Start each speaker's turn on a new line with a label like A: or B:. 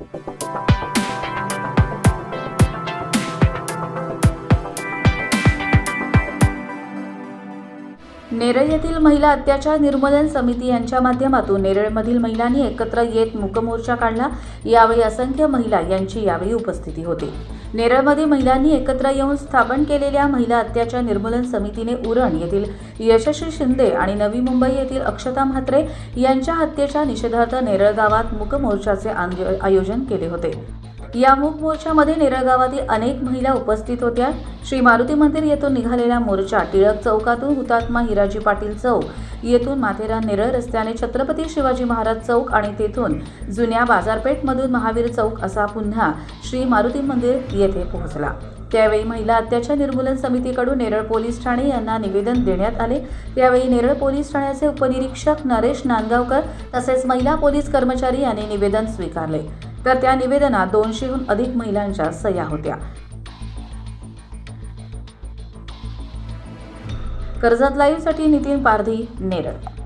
A: नेरळ येथील महिला अत्याचार निर्मूलन समिती यांच्या माध्यमातून नेरळमधील महिलांनी एकत्र येत मुकमोर्चा काढला. यावेळी असंख्य महिला यांची यावेळी उपस्थिती होती. नेरळमध्ये महिलांनी एकत्र येऊन स्थापन केलेल्या महिला अत्याचार निर्मूलन समितीने उरण येथील यशस्वी शिंदे आणि नवी मुंबई येथील अक्षता म्हात्रे यांच्या हत्येच्या निषेधार्थ नेरळ गावात मूकमोर्चाचे आंदो- आयोजन केले होते. या मूक मोर्चामध्ये नेरळ गावातील अनेक महिला उपस्थित होत्या. श्री मारुती मंदिर येथून निघालेला मोर्चा टिळक चौकातून हुतात्मा हिराजी पाटील चौक येथून माथेरान नेरळ रस्त्याने छत्रपती शिवाजी महाराज चौक आणि तेथून जुन्या बाजारपेठमधून महावीर चौक असा पुन्हा श्री मारुती मंदिर येथे पोहोचला. त्यावेळी महिला अत्याचार निर्मूलन समितीकडून नेरळ पोलीस ठाणे यांना निवेदन देण्यात आले. त्यावेळी नेरळ पोलीस ठाण्याचे उपनिरीक्षक नरेश नांदगावकर तसेच महिला पोलीस कर्मचारी यांनी निवेदन स्वीकारले. तर त्या निवेदनात दोनशेहून अधिक महिलांच्या सह्या होत्या. कर्जत लाईव्हसाठी नितीन पारधी नेरळ.